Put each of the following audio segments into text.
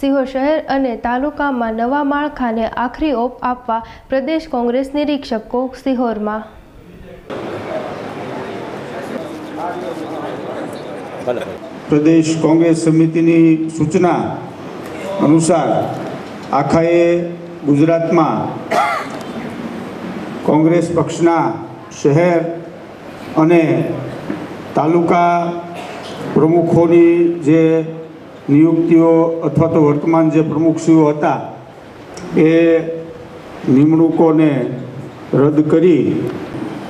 સિહોર શહેર અને તાલુકામાં નવા માળખાને આખરી ઓપ આપવા પ્રદેશ કોંગ્રેસ નિરીક્ષકો સિહોરમાં. પ્રદેશ કોંગ્રેસ સમિતિની સૂચના અનુસાર આખાએ ગુજરાતમાં કોંગ્રેસ પક્ષના શહેર અને તાલુકા પ્રમુખોની જે નિયુક્તિઓ અથવા તો વર્તમાન જે પ્રમુખશ્રીઓ હતા, એ નિમણૂકોને રદ કરી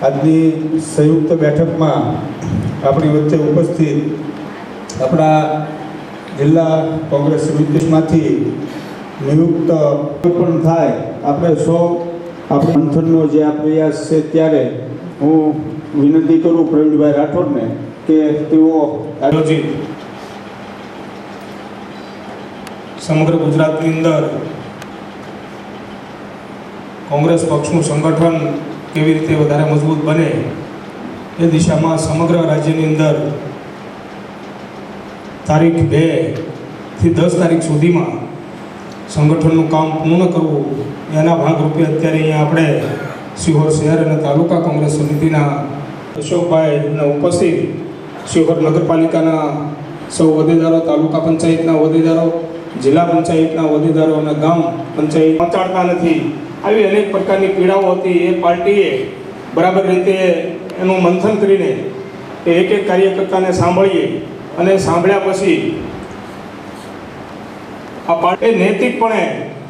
આજની સંયુક્ત બેઠકમાં આપણી વચ્ચે ઉપસ્થિત આપણા જિલ્લા કોંગ્રેસ સમિતિમાંથી નિયુક્ત પણ થાય, આપણે સૌ આપણે મંથનનો જે આ પ્રયાસ છે ત્યારે હું વિનંતી કરું પ્રવીણભાઈ રાઠોડને કે તેઓ આયોજિત સમગ્ર ગુજરાતની અંદર કોંગ્રેસ પક્ષનું સંગઠન કેવી રીતે વધારે મજબૂત બને એ દિશામાં સમગ્ર રાજ્યની અંદર તારીખ બેથી દસ તારીખ સુધીમાં સંગઠનનું કામ પૂર્ણ કરવું એના ભાગરૂપે અત્યારે અહીંયા આપણે સિહોર શહેર અને તાલુકા કોંગ્રેસ સમિતિના અશોકભાઈને ઉપસ્થિત શિહોર નગરપાલિકાના સૌ હોદ્દેદારો, તાલુકા પંચાયતના હોદ્દેદારો જિલ્લા પંચાયતના હોદ્દેદારો અને ગામ પંચાયત પહોંચાડતા નથી. આવી અનેક પ્રકારની પીડાઓ હતી. એ પાર્ટીએ બરાબર રીતે એનું મંથન કરીને એ એક એક કાર્યકર્તાને સાંભળીએ અને સાંભળ્યા પછી આ પાર્ટી નૈતિકપણે,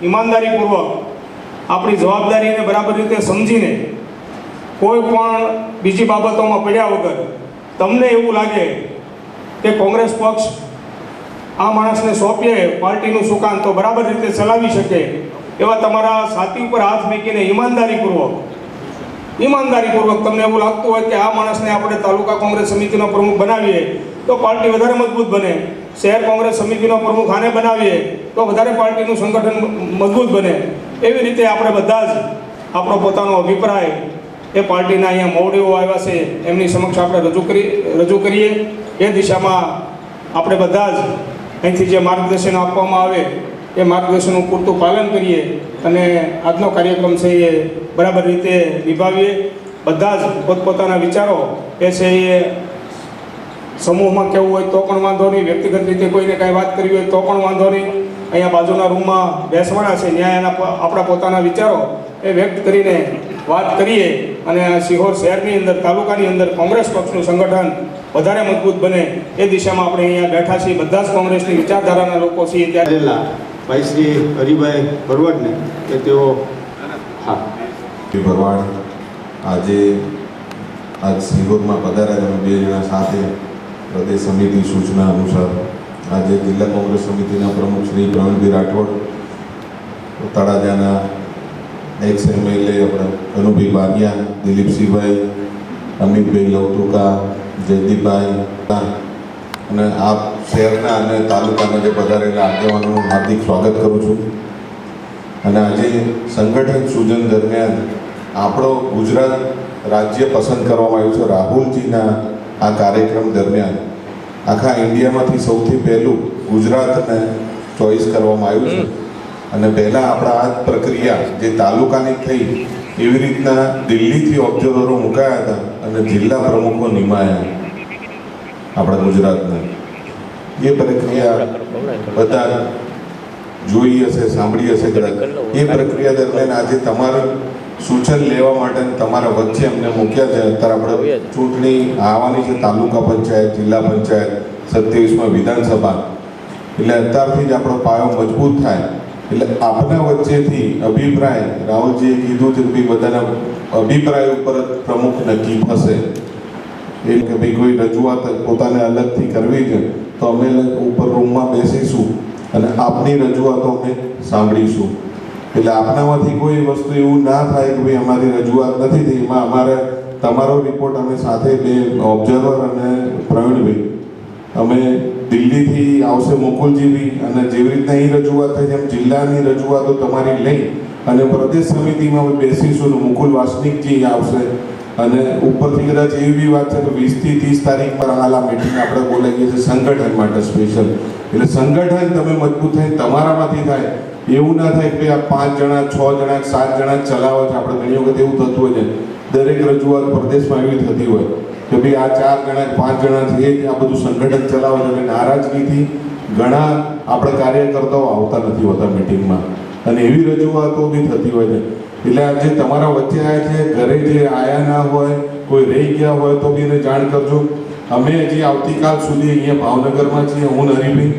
ઈમાનદારીપૂર્વક આપણી જવાબદારીને બરાબર રીતે સમજીને કોઈ પણ બીજી બાબતોમાં પડ્યા વગર તમને એવું લાગે કે કોંગ્રેસ પક્ષ આ માણસને સોંપીએ, પાર્ટીનું સુકાન તો બરાબર રીતે ચલાવી શકે એવા તમારા સાથી ઉપર હાથ મૂકીને ઈમાનદારીપૂર્વક ઈમાનદારીપૂર્વક તમને એવું લાગતું હોય કે આ માણસને આપણે તાલુકા કોંગ્રેસ સમિતિનો પ્રમુખ બનાવીએ, તો પાર્ટી વધારે મજબૂત બને. શહેર કોંગ્રેસ સમિતિનો પ્રમુખ આને બનાવીએ, તો વધારે પાર્ટીનું સંગઠન મજબૂત બને. એવી રીતે આપણે બધા જ આપણો પોતાનો અભિપ્રાય એ પાર્ટીના અહીંયા મોવડીઓ આવ્યા છે, એમની સમક્ષ આપણે રજૂ કરી, રજૂ કરીએ. એ દિશામાં આપણે બધા જ અહીંથી જે માર્ગદર્શન આપવામાં આવે, એ માર્ગદર્શનનું પૂરતું પાલન કરીએ અને આજનો કાર્યક્રમ છે એ બરાબર રીતે નિભાવીએ. બધા જ પોતપોતાના વિચારો એ છે એ સમૂહમાં કહેવું હોય તો પણ વાંધો નહીં, વ્યક્તિગત રીતે કોઈને કાંઈ વાત કરવી હોય તો પણ વાંધો નહીં. અહીંયા બાજુના રૂમમાં બેસવાના છે ત્યાં એના આપણા પોતાના વિચારો એ વ્યક્ત કરીને વાત કરીએ અને આ સિહોર શહેરની અંદર તાલુકાની અંદર કોંગ્રેસ પક્ષનું સંગઠન વધારે મજબૂત બને એ દિશામાં આપણે અહીંયા બેઠા છીએ. બધા જ કોંગ્રેસની વિચારધારાના લોકો છીએ ત્યારે ભાઈ શ્રી હરિભાઈ ભરવાડને કે તેઓ હા. ભરવાડ આજે આજ સિહોરમાં પધાર્યા તમે બે જણા સાથે પ્રદેશ સમિતિ સૂચના અનુસાર આજે જિલ્લા કોંગ્રેસ સમિતિના પ્રમુખ શ્રી પ્રવીણભાઈ રાઠોડ તળાજાના એક્સ એમએલએ આપણે અનુભી બારિયા દિલીપસિંહભાઈ, અમિતભાઈ લવટુકા જયદીપભાઈ અને આપ શહેરના અને તાલુકાના જે પધારેલા આગેવાનોનું હાર્દિક સ્વાગત કરું છું. અને આજે સંગઠન સૂજન દરમિયાન આપણો ગુજરાત રાજ્ય પસંદ કરવામાં આવ્યું છે. રાહુલજીના આ કાર્યક્રમ દરમિયાન આખા ઇન્ડિયામાંથી સૌથી પહેલું ગુજરાતને ચોઈસ કરવામાં આવ્યું છે. અને પહેલાં આપણા આ પ્રક્રિયા જે તાલુકાની થઈ, એવી રીતના દિલ્હીથી ઓબ્ઝર્વરો મુકાયા હતા અને જિલ્લા પ્રમુખો નિમાયા આપણા ગુજરાતના. એ પ્રક્રિયા બધા જોઈ હશે, સાંભળી હશે કદાચ. એ પ્રક્રિયા દરમિયાન આજે તમારું સૂચન લેવા માટે તમારા વચ્ચે અમને મૂક્યા છે. અત્યારે આપણે ચૂંટણી આવવાની છે, તાલુકા પંચાયત, જિલ્લા પંચાયત, સત્યાવીસમાં વિધાનસભા. એટલે અત્યારથી જ આપણો પાયો મજબૂત થાય. એટલે આપના વચ્ચેથી અભિપ્રાય, રાહુલજીએ કીધું છે કે બધાના અભિપ્રાય ઉપર જ પ્રમુખ નક્કી થશે. એ કે ભાઈ કોઈ રજૂઆત પોતાને અલગથી કરવી છે, તો અમે ઉપર રૂમમાં બેસીશું અને આપની રજૂઆતો અમે સાંભળીશું. એટલે આપનામાંથી કોઈ વસ્તુ એવું ના થાય કે ભાઈ અમારી રજૂઆત નથી થઈ. એમાં અમારે, તમારો રિપોર્ટ અમે સાથે બે ઓબ્ઝર્વર અને પ્રવીણભાઈ. અમે દિલ્હીથી આવશે મુકુલજીની અને જેવી રીતના અહીં રજૂઆત થઈ એમ જિલ્લાની રજૂઆતો તમારી લઈ અને પ્રદેશ સમિતિમાં અમે બેસીશું મુકુલ વાસનિકજી આવશે. અને ઉપરથી કદાચ એવી બી વાત છે કે વીસથી ત્રીસ તારીખ પર હાલ આ મિટિંગ આપણે બોલાવીએ છીએ સંગઠન માટે સ્પેશિયલ એટલે સંગઠન તમે મજબૂત થાય, તમારામાંથી થાય, એવું ના થાય કે આ પાંચ જણા, છ જણા, સાત જણા ચલાવો છે. આપણે ઘણી વખત એવું થતું હોય છે. દરેક રજૂઆત પરદેશમાં એવી થતી હોય કે ભાઈ આ ચાર જણા પાંચ જણા છે આ બધું સંગઠન ચલાવે છે. નારાજગીથી ઘણા આપણે કાર્યકર્તાઓ આવતા નથી હોતા મિટિંગમાં. અને એવી રજૂઆતો બી થતી હોય છે. એટલે આજે તમારા વચ્ચે આવ્યા છે, ઘરે જે આયા ના હોય, કોઈ રહી ગયા હોય તો બી એને જાણ કરજો. અમે હજી આવતીકાલ સુધી અહીંયા ભાવનગરમાં છીએ, હું હરીભાઈ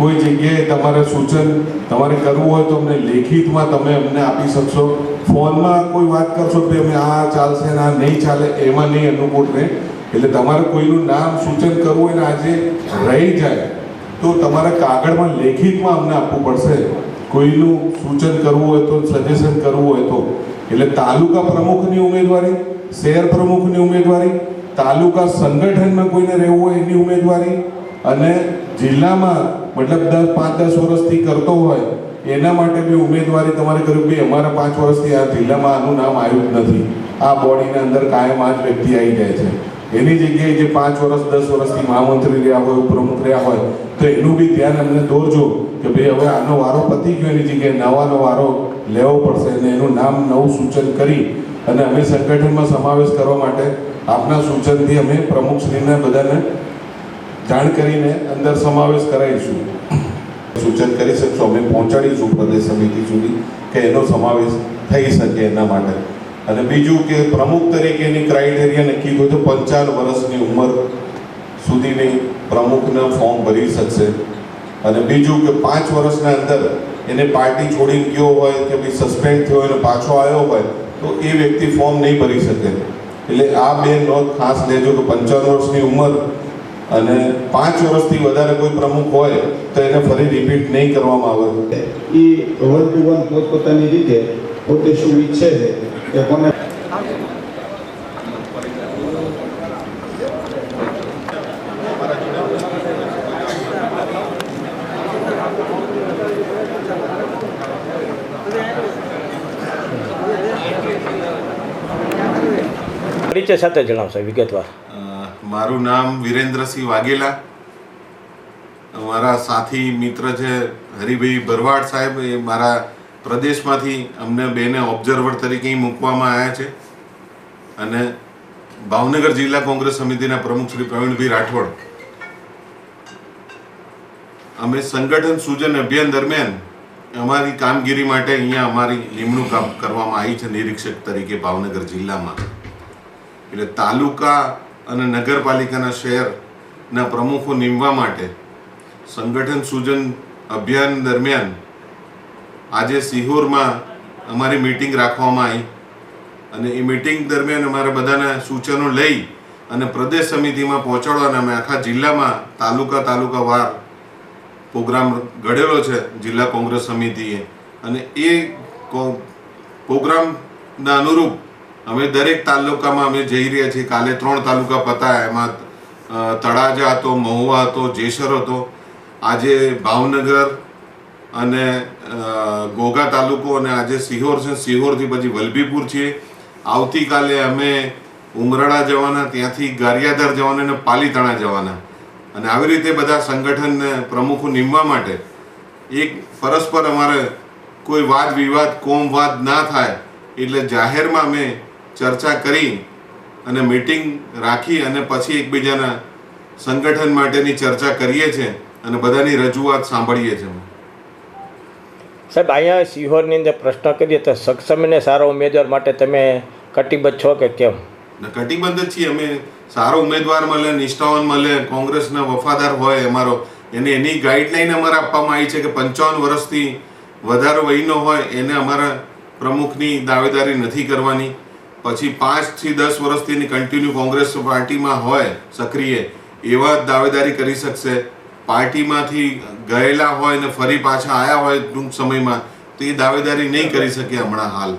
કોઈ જગ્યાએ તમારે સૂચન તમારે કરવું હોય તો અમને લેખિતમાં તમે અમને આપી શકશો. ફોનમાં કોઈ વાત કરશો કે અમે આ ચાલશે ને આ નહીં ચાલે, એમાં નહીં અનુકૂળ રહે. એટલે તમારે કોઈનું નામ સૂચન કરવું હોય ને આજે રહી જાય, તો તમારે કાગળમાં લેખિતમાં અમને આપવું પડશે. કોઈનું સૂચન કરવું હોય તો સજેશન કરવું હોય તો. એટલે તાલુકા પ્રમુખની ઉમેદવારી, શહેર પ્રમુખની ઉમેદવારી, તાલુકા સંગઠનમાં કોઈને રહેવું હોય એની ઉમેદવારી અને જિલ્લામાં મતલબ દસ પાંચ દસ વર્ષથી કરતો હોય, એના માટે બી ઉમેદવારી તમારે કર્યું ભાઈ અમારા પાંચ વર્ષથી આ જિલ્લામાં આનું નામ આવ્યું જ નથી. આ બોડીના અંદર કાયમ આ વ્યક્તિ આવી જાય છે. એની જગ્યાએ જે પાંચ વર્ષ, દસ વર્ષથી મહામંત્રી રહ્યા હોય, ઉપપ્રમુખ રહ્યા હોય, તો એનું બી ધ્યાન અમને દોરજો કે ભાઈ હવે આનો વારો પતી ગયો, એની જગ્યાએ નવાનો વારો લેવો પડશે અને એનું નામ નવું સૂચન કરી અને અમે સંગઠનમાં સમાવેશ કરવા માટે આપના સૂચનથી અમે પ્રમુખશ્રીને બધાને જાણ કરીને અંદર સમાવેશ કરાવીશું. સૂચન કરી શકશો, અમે પહોંચાડીશું પ્રદેશ સમિતિ સુધી કે એનો સમાવેશ થઈ શકે એના માટે. અને બીજું કે પ્રમુખ તરીકેની ક્રાઇટેરિયા નક્કી હોય તો પંચાવન વર્ષની ઉંમર સુધીની પ્રમુખના ફોર્મ ભરી શકશે. અને બીજું કે પાંચ વર્ષના અંદર એને પાર્ટી છોડીને ગયો હોય કે ભાઈ સસ્પેન્ડ થયો હોય પાછો આવ્યો હોય, તો એ વ્યક્તિ ફોર્મ નહીં ભરી શકે. એટલે આ બે નોંધ ખાસ લેજો કે પંચાવન વર્ષની ઉંમર અને પાંચ વર્ષથી વધારે કોઈ પ્રમુખ હોય તો એને ફરી રિપીટ નહીં કરવામાં આવે. એ વન ટુ વન પોતપોતાની રીતે પોતે શું ઈચ્છે છે કે કોને પરિચય સાથે જણાવશે વિગતવાર. મારું નામ વિરેન્દ્રસિંહ વાઘેલા. મારા સાથી મિત્ર છે હરિભાઈ ભરવાડ સાહેબ, એ મારા પ્રદેશમાંથી અમને બેને ઓબ્ઝર્વર તરીકે મૂકવામાં આવ્યા છે. અને ભાવનગર જિલ્લા કોંગ્રેસ સમિતિના પ્રમુખ શ્રી પ્રવીણભાઈ રાઠોડ. અમે સંગઠન સૂજન અભિયાન દરમિયાન અમારી કામગીરી માટે અહીંયા અમારી નિમણૂક કરવામાં આવી છે નિરીક્ષક તરીકે ભાવનગર જિલ્લામાં. એટલે તાલુકા અને નગરપાલિકાના શહેરના પ્રમુખો નીમવા માટે સંગઠન સૂજન અભિયાન દરમિયાન આજે સિહોરમાં અમારી મિટિંગ રાખવામાં આવી અને એ મિટિંગ દરમિયાન અમારા બધાના સૂચનો લઈ અને પ્રદેશ સમિતિમાં પહોંચાડવાના અમે આખા જિલ્લામાં તાલુકા તાલુકા વાર પ્રોગ્રામ ઘડેલો છે જિલ્લા કોંગ્રેસ સમિતિએ. અને એ પ્રોગ્રામના અનુરૂપ અમે દરેક તાલુકામાં અમે જઈ રહ્યા છીએ. કાલે ત્રણ તાલુકા પતાયા. એમાં તળાજા હતો, મહુવા હતો, જેસર હતો. આજે ભાવનગર અને ઘોઘા તાલુકો અને આજે સિહોર છે. સિહોરથી પછી વલભીપુર છીએ. આવતીકાલે અમે ઉમરાળા જવાના, ત્યાંથી ગારિયાધાર જવાના અને પાલીતાણા જવાના. અને આવી રીતે બધા સંગઠન પ્રમુખો નીમવા માટે એક પરસ્પર અમારે કોઈ વાદ વિવાદ, કોમ વાદ ના થાય, એટલે જાહેરમાં અમે ચર્ચા કરી અને મીટિંગ રાખી અને પછી એકબીજાના સંગઠન માટેની ચર્ચા કરીએ છીએ અને બધાની રજૂઆત સાંભળીએ છીએ સાહેબ અહીંયા સિહોરની અંદર પ્રશ્ન કરીએ તો સક્ષમ અને સારો ઉમેદવાર માટે તમે કટિબદ્ધ છો કે કેમ? કટિબદ્ધ જ છીએ અમે. સારો ઉમેદવાર મળે નિષ્ઠાવાન મળે કોંગ્રેસના વફાદાર હોય અમારો. એને એની ગાઈડલાઈન અમારે આપવામાં આવી છે કે પંચાવન વર્ષથી વધારે વયનો હોય એને અમારા પ્રમુખની દાવેદારી નથી કરવાની. પછી પાંચથી દસ વર્ષથી એની કન્ટિન્યુ કોંગ્રેસ પાર્ટીમાં હોય સક્રિય, એવા દાવેદારી કરી શકશે. પાર્ટીમાંથી ગયેલા હોય ને ફરી પાછા આવ્યા હોય ટૂંક સમયમાં, તો એ દાવેદારી નહીં કરી શકે હમણાં હાલ.